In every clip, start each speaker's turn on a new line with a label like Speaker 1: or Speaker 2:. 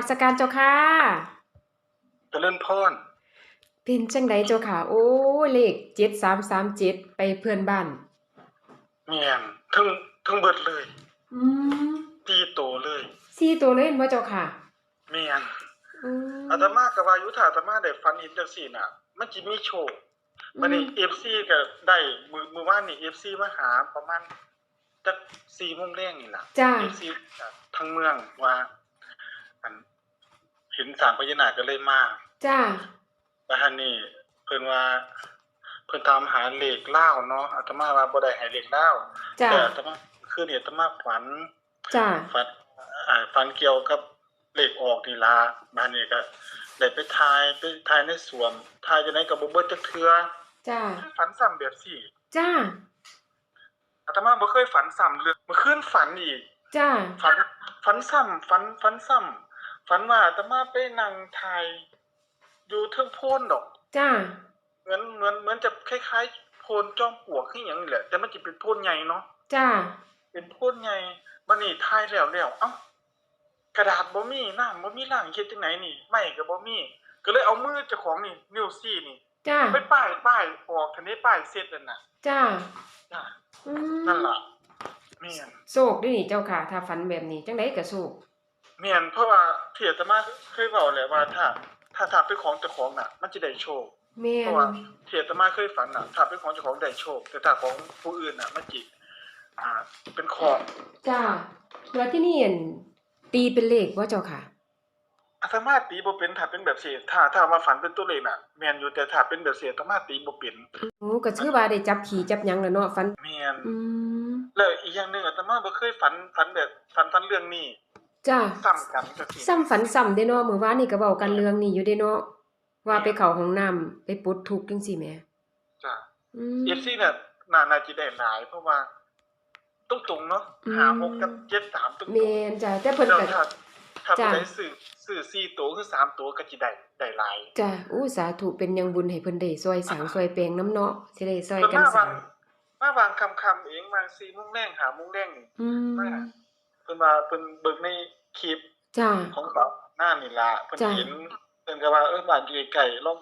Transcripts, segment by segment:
Speaker 1: มัสการเจ้าค่ะ
Speaker 2: เจริญพร
Speaker 1: เป็นจังไดเจ้าค่ะ โอ้เลข7337ไปเพื่อนบ้าน
Speaker 2: แม่นทั้งทั้งเบิดเลย
Speaker 1: อืม
Speaker 2: ตีโตเลย
Speaker 1: สี่ตัวเลยเห็นบ่เจ้าค่ะ
Speaker 2: แม่น
Speaker 1: อืม
Speaker 2: อาตมาก็ว่าอยู่ถ้าอาตมาได้ฝันเห็นจังซี่น่ะ มันสิมีโชคมันนี่ FC ก็ได้มื้อมื้อวานนี่ FC มาหาประมาณจัก4โมงแรงนี่ล่ะ
Speaker 1: จ้า
Speaker 2: FC จากทั้งเมืองว่าอัน เห็นสร้างพญานาคก็เลยมา
Speaker 1: จ้า
Speaker 2: แล้วฮันนี่เพิ่นว่า เพิ่นตามหาเลขลาวเนาะอาตมาว่าบ่ได้ให้เลขลาว
Speaker 1: จ้า
Speaker 2: แต่อาตมาคือนี่อาตมาฝัน
Speaker 1: จ้า
Speaker 2: ฝันอ่าฝันเกี่ยวกับเลขออกนี่ล่ะบ้านนี้ก็ได้ไปทายไปทายในสวนทายจังได๋ก็บ่เบิดจักเทื่อ
Speaker 1: จ้า
Speaker 2: ฝันซ้ำแบบสี่
Speaker 1: จ้า
Speaker 2: อาตมาบ่เคยฝันซ้ำเลยเมื่อคืนฝันอีก
Speaker 1: จ้า
Speaker 2: ฝันฝันซ้ำฝันฝันซ้ำ ฝันว่าอาตมาไปนั่งทายอยู่เทิงโพนดอก
Speaker 1: จ้า
Speaker 2: เหมือนเหมือนเหมือนจะคล้ายๆ โพนจอมปลวกคือหยังนี่แหละ แต่มันจะเป็นโพนใหญ่เนาะ
Speaker 1: จ้า
Speaker 2: เป็นโพนใหญ่บัดนี้ทายแล้วแล้วเอ้า กระดาษบ่มีน้ำบ่มีล่างเฮ็ดจังไหนนี่ไม้ก็บ่มี ก็เลยเอามือเจ้าของนี่ นิ้วซี่นี่
Speaker 1: จ้า
Speaker 2: ไปป้ายป้ายออกทันได้ป้ายเสร็จแล้วน่ะ
Speaker 1: จ้า
Speaker 2: จ้ะ
Speaker 1: อืม
Speaker 2: นั่นล่ะแม่น
Speaker 1: โศกเด้วยนี่เจ้าค่ะ ถ้าฝันแบบนี้จังไดก็โศก
Speaker 2: แม่นเพราะว่าเที่อาตมาเคยเว้าแล้วว่าถ้า ถ้าถ้าเป็นของเจ้าของน่ะ มันจะได้โชค
Speaker 1: แม่
Speaker 2: เพราะ
Speaker 1: น
Speaker 2: ว่าเทียตมาเคยฝันอะถ้าเป็นของเจ้าของได้โชค แต่ถ้าของผู้อื่นอะมันจิอ่า เป็นของ
Speaker 1: จ้าแล้วที่นี่อั่นตีเป็นเลขบ่เจ้าค่ะ
Speaker 2: อาตมาตีบ่เป็นถ้าเป็นแบบเสียถ้าถ้ามาฝันเป็นตัวเลขน่ะแม่นอยู่แต่ถ้าเป็นแบบเสียอาตมาตีบ่เป็น
Speaker 1: โอ้ก็ถือว่าได้จับขี่จับหยังแล้วเนาะฝัน
Speaker 2: แม่น
Speaker 1: อืม
Speaker 2: แล้วอีกอย่างหนึงอาตมาบ่เคยฝันฝันแบบฝันฝันเรื่องนี้
Speaker 1: จ้า
Speaker 2: ซ้ำกันจังซี่
Speaker 1: ซ้ำฝันซ้ำเด้เนาะมื้อวานนี่ก็เว้ากันเรื่องนี้อยู่เด้เนาะว่าไปเข้าห้องน้ำไปปลดทุกข์จังซี่แหม
Speaker 2: จ้ะ
Speaker 1: อืม
Speaker 2: FC น่ะน่าน่าจะได้หลายเพราะว่าตรงๆเนาะ
Speaker 1: อืม
Speaker 2: หาหกกับเจ็ดสามตรงๆ
Speaker 1: แม่นจ้ะแต่เพิ่น
Speaker 2: แล้ว
Speaker 1: ก็
Speaker 2: ถ้าถ้า
Speaker 1: จ้ะ
Speaker 2: ผู้ใดซื้อซื้อ4ตัวคือสามตัวก็สิได้ได้หลาย
Speaker 1: จ้ะอู้สาธุเป็นหยังบุญให้เพิ่นได้ซอยสร้างซอยแปลงน้ำเนาะสิได้ซอย
Speaker 2: ส่วน
Speaker 1: กัน
Speaker 2: มา
Speaker 1: สร้า
Speaker 2: บางงมาบางคำคำๆเองบางซีมุ่งแรงหามุ่งแรงนี่
Speaker 1: อืม
Speaker 2: มาเพิ่นว่าเพิ่นเบิ่งในคลิป
Speaker 1: จ้ะ
Speaker 2: ของเสาหน้านี่ล่ะเพิ่น
Speaker 1: จ้ะ
Speaker 2: เห็นเพิ่นก็ว่าเออบ้านอยู่ไกลๆลอง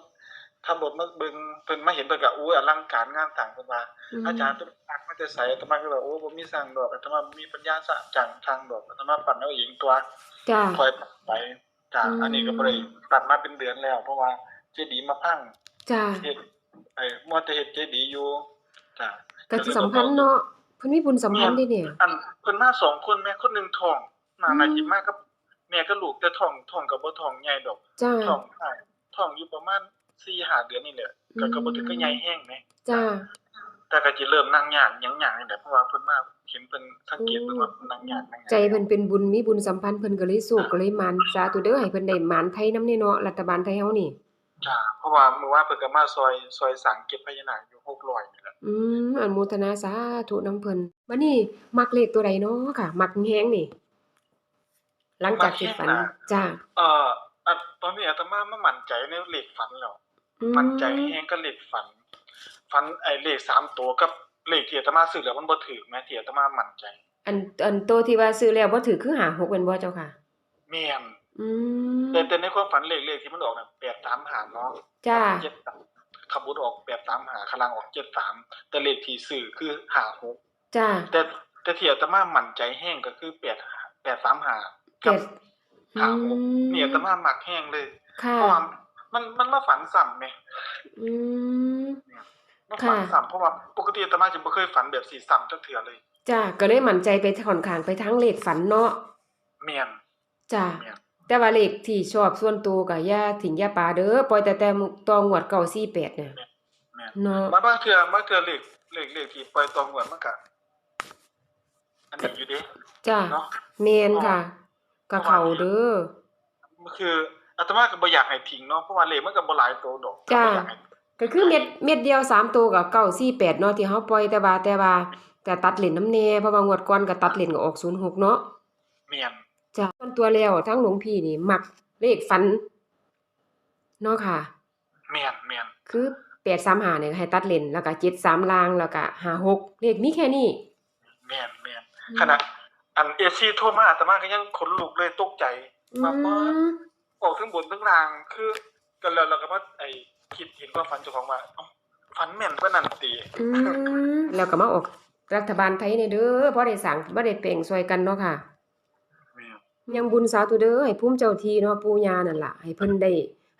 Speaker 2: ขับรถมาเบิ่งเพิ่นมาเห็นเพิ่นก็อู้อลังการงานสร้างเพิ่นว่า
Speaker 1: ม
Speaker 2: อาจารย์เพิ่นตักมาแต่ไสอาตมาก็บอกโอ้บ่มีสร้างดอกอาตมาบ่มีปัญญาสร้างจังทางดอกอาตมาปั่นเอาเองตัว
Speaker 1: จ้ะ
Speaker 2: คอยไปจ้ะ
Speaker 1: อืม
Speaker 2: อันนี้ก็บ่ได้ตัดมาเป็นเดือนแล้ว เพราะว่าเจดีย์มาพัง
Speaker 1: จ้ะ
Speaker 2: เฮ็ดไอ้มัวแต่เฮ็ดเจดีย์อยู่จ้ะ
Speaker 1: ก็สิสัมพันธ์เนาะ เพิ่นมีบุญสัมพันธ์เด้เนี่ย
Speaker 2: อันเพิ่นมาสองคนแม่คนหนึงท้องมา
Speaker 1: อืม
Speaker 2: นาจิมากับแม่กับลูกแต่ท้องท้องก็บ่ท้องใหญ่ดอก
Speaker 1: จ้ะ
Speaker 2: ท้องใช่ท้องอยู่ประมาณ4-5เดือนนี่แหละก็ก็บ่ถึงกับใหญ่แฮงแหม
Speaker 1: จ้ะ
Speaker 2: แต่ก็สิเริ่มนั่งยากหยังยากนี่แหละเพราะว่าเพิ่นมาเห็นเพิ่นสังเกตเพิ่นว่าเพิ่นนั่งยากนั่งยาก
Speaker 1: ใจเพิ่นเป็นบุญมีบุญสัมพันธ์เพิ่นก็เลยสุขก็เลยมันสาธุเด้อให้เพิ่นได้หมานไทยนำแน่เนาะรัฐบาลไทยเฮานี่
Speaker 2: จ้ะเพราะว่ามื้อวานเพิ่นก็มาซอยซอยสร้างเก็บพญานาคอยู่600นี่แหละ
Speaker 1: อืม อนุโมทนาสาธุนํเพิ่นบัดนี้มักเลขตัวใดเนาะค่ะ มักแฮงนี่ หลังจากที่ฝันจ้ะ
Speaker 2: เอ่ออันตอนนี้อาตมามามั่นใจในเลขฝันแล้ว
Speaker 1: อื
Speaker 2: มั่นใจแฮงกับเลขฝัน ฝันไอ้เลขสามตัวกับเลขที่อาตมาซื้อแล้วมันบ่ถูกแม่ที่อาตมามั่นใจ
Speaker 1: อันอันโตวที่ว่าซื้อแล้วบ่ถือคือหา6แม่นบ่เจ้าค่ะ
Speaker 2: แม่น
Speaker 1: อืม
Speaker 2: แต่แต่ในความฝันเลขเลขที่มันออกน่ะ835เนาะ
Speaker 1: จ้า
Speaker 2: 73 ขับรถออก835ข้างล่างออก73แต่เลขที่ซื้อคือ56
Speaker 1: จ้า
Speaker 2: แต่แต่ที่อาตมามั่นใจแฮงก็คือ8 835กับ
Speaker 1: อืม
Speaker 2: 56นี่อาตมามักแฮงเลย
Speaker 1: ค่ะ
Speaker 2: เพราะว่ามันมันมาฝันซ้ำแหม
Speaker 1: อืม
Speaker 2: มาฝัน
Speaker 1: ค่ะ
Speaker 2: ซ้ำเพราะว่าปกติอาตมาจะบ่เคยฝันแบบสีซ้ำจักเทื่อเลย
Speaker 1: จ้าก็เลยมั่นใจไปค่อนข้างไปทั้งเลขฝันเนาะ
Speaker 2: แม่น
Speaker 1: จ้า
Speaker 2: แม่น
Speaker 1: แต่ว่าเลขที่ชอบส่วนตัวก็อย่าทิ้งอย่าปาเด้อปล่อยแต่แต่ตองวด948เนี่ย
Speaker 2: แม่น
Speaker 1: เนาะ
Speaker 2: มาบางเทื่อบางเทื่อเลขเลขเลขที่ปล่อยตองวดมันก็อันนี้อยู่เด้
Speaker 1: จ้า
Speaker 2: เนาะ
Speaker 1: แม่นค่ะก็เข้าเด้อ
Speaker 2: มันคืออาตมาก็บ่อยากให้ทิ้งเนาะเพราะว่าเลขมันก็บ่หลายตัวดอก
Speaker 1: จ้า
Speaker 2: ก็บ่อยากให้
Speaker 1: ก็คือเม็ดเม็ดเดียวสามตัวก็948เนาะที่เฮาปล่อยแต่ว่าแต่ว่าแต่ตัดเลนน้ำแน่เพราะว่างวดก่อนก็ตัดเลนก็ออก06เนาะ
Speaker 2: แม่น
Speaker 1: จ้ะส่วนตัวแล้วทั้งหลวงพี่นี่ มักเลขฝันเนาะค่ะ
Speaker 2: แม่นแม่น
Speaker 1: คือ835เนี่ยให้ตัดเลนแล้วก็73ลางแล้วก็56เลขมีแค่นี้
Speaker 2: แม่นแม่นขณะอัน AC โทรมาอาตมาก็ยังขนลุกเลยตกใจมามา
Speaker 1: อืม
Speaker 2: ออกทั้งบนทั้งล่างคือกันแล้วเราก็มาไอ้คิดเห็นว่าฝันเจ้าของว่าเอ้าฝันแม่นกว่านั้นติ
Speaker 1: อืมแล้วก็มาออกรัฐบาลไทยเนี่ยเด้อพอได้สั่งบ่ได้เปล่งซอยกันเนาะค่ะ
Speaker 2: แม่น
Speaker 1: ยังบุญสาธุเด้อให้ภูมิเจ้าที่เนาะปู่ย่านั่นล่ะให้เพิ่นได้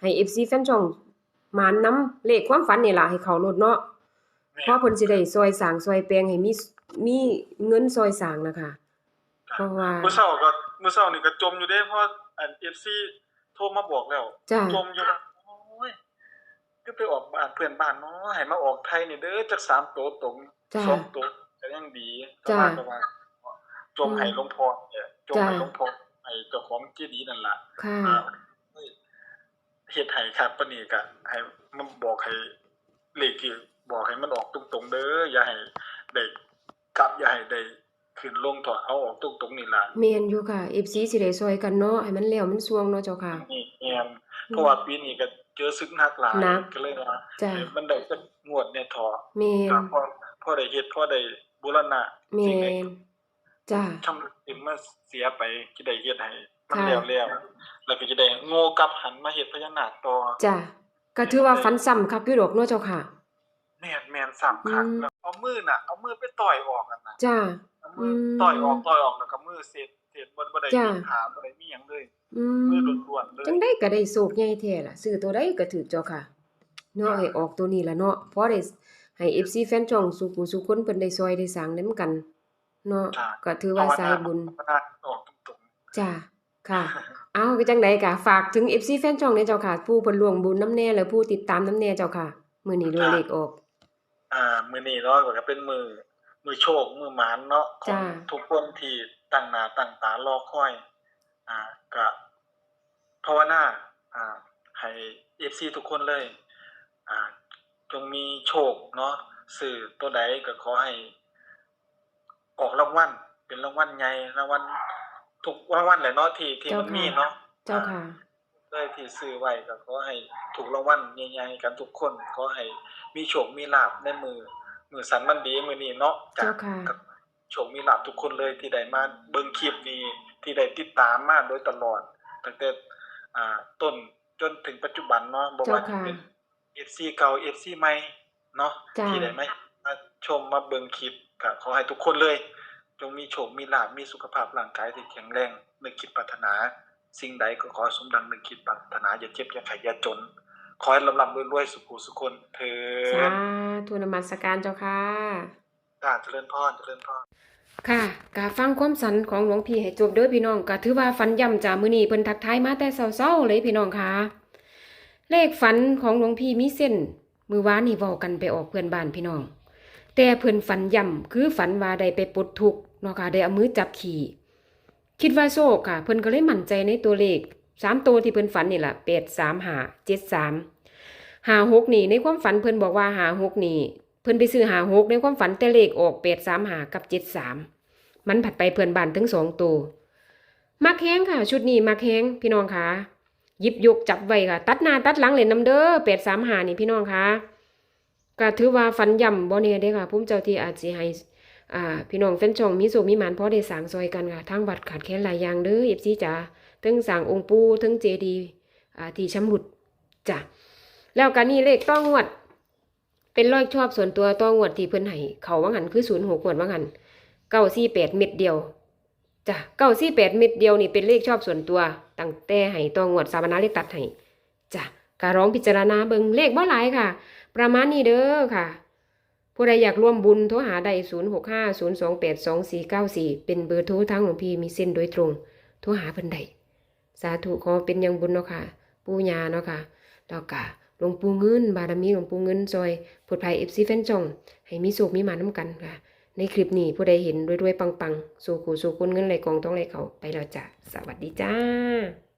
Speaker 1: ให้ FC แฟนช่องหมานนำเลขความฝันนี่ล่ะให้เขาโลดเนาะ
Speaker 2: แม่
Speaker 1: เพราะเพิ่นสิได้ซอยสร้างซอยแปลงให้มีมีเงินซอยสร้างนะคะเพราะว่า
Speaker 2: มื้อเช้าก็มื้อเช้านี่ก็จมอยู่เด้เพราะอัน FC โทรมาบอกแล้ว
Speaker 1: จ้า
Speaker 2: จมอยู่โอ้ยก็ไปออกบ้านเพื่อนบ้านเนาะให้มาออกไทยนี่เด้อจักสามโตวตรง
Speaker 1: จ้า
Speaker 2: สองโตวก็ยังดี
Speaker 1: จ้า
Speaker 2: ประมาณประมาณจมให้หลวงพ่อเนี่ยจมให้
Speaker 1: จ้า
Speaker 2: หลวงพ่อ ให้เจ้าของเจดีย์นั่นล่ะ
Speaker 1: ค่ะ
Speaker 2: อ่าเฮ้ยเฮ็ดให้ครับปานนี้ก็ให้มันบอกให้เลขที่บอกให้มันออกตรงๆเด้ออย่าให้ได้กลับอย่าให้ได้ขึ้นลงถอดเอาออกตรงๆนี่ล่ะ
Speaker 1: แม่นอยู่ค่ะ FC สิได้ซอยกันเนาะให้มันแล้วมันสวงเนาะเจ้าค่ะ
Speaker 2: นี่แม่นเพราะว่าปีนี้ก็เจอศึกหนักหลาย
Speaker 1: หนัก
Speaker 2: ก็เลยว่า
Speaker 1: จ้า
Speaker 2: เออมันได้สักงวดเนี่ยถอ
Speaker 1: แม่น
Speaker 2: ก็พอพอได้เฮ็ดพอได้บูรณะ
Speaker 1: แม่
Speaker 2: สิ่งใด
Speaker 1: น จ้า
Speaker 2: ทำถึงมาเสียไปที่ได้เฮ็ดให้มัน
Speaker 1: ค่ะ
Speaker 2: แล้วแล้วแล้วก็จะได้โง่กลับหันมาเฮ็ดพญานาคต่อ
Speaker 1: จ้าก็ถือว่าฝันซ้ำคักอยู่ดอกเนาะเจ้าค่ะ
Speaker 2: แม่นแม่นสามครั้ง
Speaker 1: อืม
Speaker 2: แล้วเอามือน่ะเอามือไปต่อยออกกันน่ะ
Speaker 1: จ้า
Speaker 2: เอามืออ
Speaker 1: ม
Speaker 2: ต่อยออกต่อยออกแล้วก็มือเสร็จเสร็จบ่บ่ได้
Speaker 1: จ้ะ
Speaker 2: มีขาบ่ได้มีหยังเลย
Speaker 1: อื
Speaker 2: มือ
Speaker 1: ม
Speaker 2: ล้วนๆเลย
Speaker 1: จังได้ก็ได้โศกใหญ่แท้ล่ะซื้อตัวใดก็ถือเจ้าค่ะเนาะให้ออกตัวนี้ล่ะเนาะเพราะได้ให้ FC แฟนช่องสุขุสุคนเพิ่นได้ซอยได้สร้างนำกัน เนาะ
Speaker 2: จ้ะ
Speaker 1: ก็ถือว่าสายบุญ
Speaker 2: ภาวนาออกตรง
Speaker 1: จ้าค่ะเอาก็จังไดก็ฝากถึง FC แฟนช่องเนี่ยเจ้าค่ะ ผู้เพิ่นร่วมบุญน้ำแน่ และผู้ติดตามน้ำแน่เจ้าค่ะ มื้อนี้ด้วยเลขออก
Speaker 2: ๆอ่า มื้อนี้เนาะก็เป็นมือมือโชค มือหมานเนาะของ
Speaker 1: จ้ะ
Speaker 2: ทุกคนที่ตั้งหน้าตั้งตารอคอย อ่า ก็ภาวนา อ่า ให้ FC ทุกคนเลย อ่า จงมีโชคเนาะสื่อตัวใดก็ขอให้ ออกรางวัลเป็นรางวัลใหญ่รางวัลทุกรางวัลแหละเนาะที่ที่มันมีเนาะ
Speaker 1: เจ้าค่ะ
Speaker 2: เลยที่ซื้อไว้ก็ขอให้ถูกรางวัลใหญ่ๆกันทุกคนขอให้มีโชคมีลาภในมือมือสันมันดีมือนี้เนาะ
Speaker 1: เจ้าค่ะ
Speaker 2: กับโชคมีลาภทุกคนเลยที่ได้มาเบิ่งคลิปนี้ที่ได้ติดตามมาโดยตลอดตั้งแต่อ่าต้นจนถึงปัจจุบันเนาะบ่ว่าจะเป็น FC เก่า FC ใหม่เนาะ
Speaker 1: จ้า
Speaker 2: ที่ได้มามาชมมาเบิ่งคลิป ก็ขอให้ทุกคนเลย จงมีโชค มีลาภมีสุขภาพร่างกายที่แข็งแรงนึกคิดปรารถนา สิ่งใดก็ขอให้สมดังนึกคิดปรารถนาอย่าเจ็บอย่าไข้อย่าจน ขอให้ลำลำรวยๆสุขุสุขคนเถิ
Speaker 1: สา
Speaker 2: ด
Speaker 1: ธุนมัสการเจ้าค่ะ
Speaker 2: จ้าเจริญพรเจริญพร
Speaker 1: ค่ะกาฟังความสันของหลวงพี่ให้จบเด้อพี่น้องก็ถือว่าฝันย่ำจ้ามื้อนี้เพิ่นทักทายมาแต่เช้าๆเลยพี่น้องค่ะเลขฝันของหลวงพี่มีเส้นมือวานนี่เว้ากันไปออกเพื่อนบ้านพี่น้อง แต่เพิ่นฝันย่ำคือฝันว่าได้ไปปลดทุกข์เนาะค่ะได้เอามือจับขี่ คิดว่าโชคค่ะ เพิ่นก็เลยมั่นใจในตัวเลขสามตัวที่เพิ่นฝันนี่แหล่ะ8 3 5 7 3 5 6นี่ในความฝันเพิ่นบอกว่า5 6นี่เพิ่นไปซื้อ5 6ในความฝันแต่เลขออก8 3 5กับ7 3มันผัดไปเพื่อนบ้านถึงสองตัวมักแห้งค่ะ ชุดนี้มักแห้งพี่น้องค่ะยิบยกจับไว้ค่ะ ตัดหน้าตัดหลังเล่นน้ำเด้อแปดสามหานี่พี่น้องค่ะ ก็ถือว่าฟันย่ำบ่เนี่ยเด้ค่ะพุ่มเจ้าที่อาจสิให้อ่าพี่น้องแฟนช่องมีโศกมีหมานพอได้สางซอยกันค่ะทางวัดขาดแคลนหลายอย่างเด้อเอฟซีจ๋าทั้งสางองค์ปู่ทั้งเจดีอ่าที่ชำรุดจ้ะแล้วกันนี่เลขต้องงวด เป็นร้อยชอบส่วนตัวต้องงวดที่เพิ่นให้เขาว่างันคือศูนย์หกงวดว่างันเก้าสี่แปดเม็ดเดียวจ้ะเก้าสี่แปดเม็ดเดียวนี่เป็นเลขชอบส่วนตัวตั้งแต่ให้ตัวงวดสามนาเลขตัดให้จ้ะการร้องพิจารณาเบิงเลขบ่หลายค่ะ ประมาณนี้เด้อค่ะ ผู้ใดอยากร่วมบุญโทรหาได้ศูนย์หกห้าศูนย์สองแปดสองสี่เก้าสี่เป็นเบอร์โทรทางหลวงพี่มีเส้นโดยตรง โทรหาเพิ่นได้สาธุขอเป็นอยังบุญเนาะค่ะ ปู่ย่าเนาะค่ะแล้วก็หลวงปู่เงิน บารมีหลวงปู่เงินซอยผุดภัยเอฟซีแฟนจอง ให้มีสุขมีหมาน้ำกันค่ะ ในคลิปนี้ผู้ใดเห็นรวยๆปังๆ สู่ขู่สู่คุณเงินไหลกองต้องไหลเขาไปแล้วจ้ะสวัสดีจ้า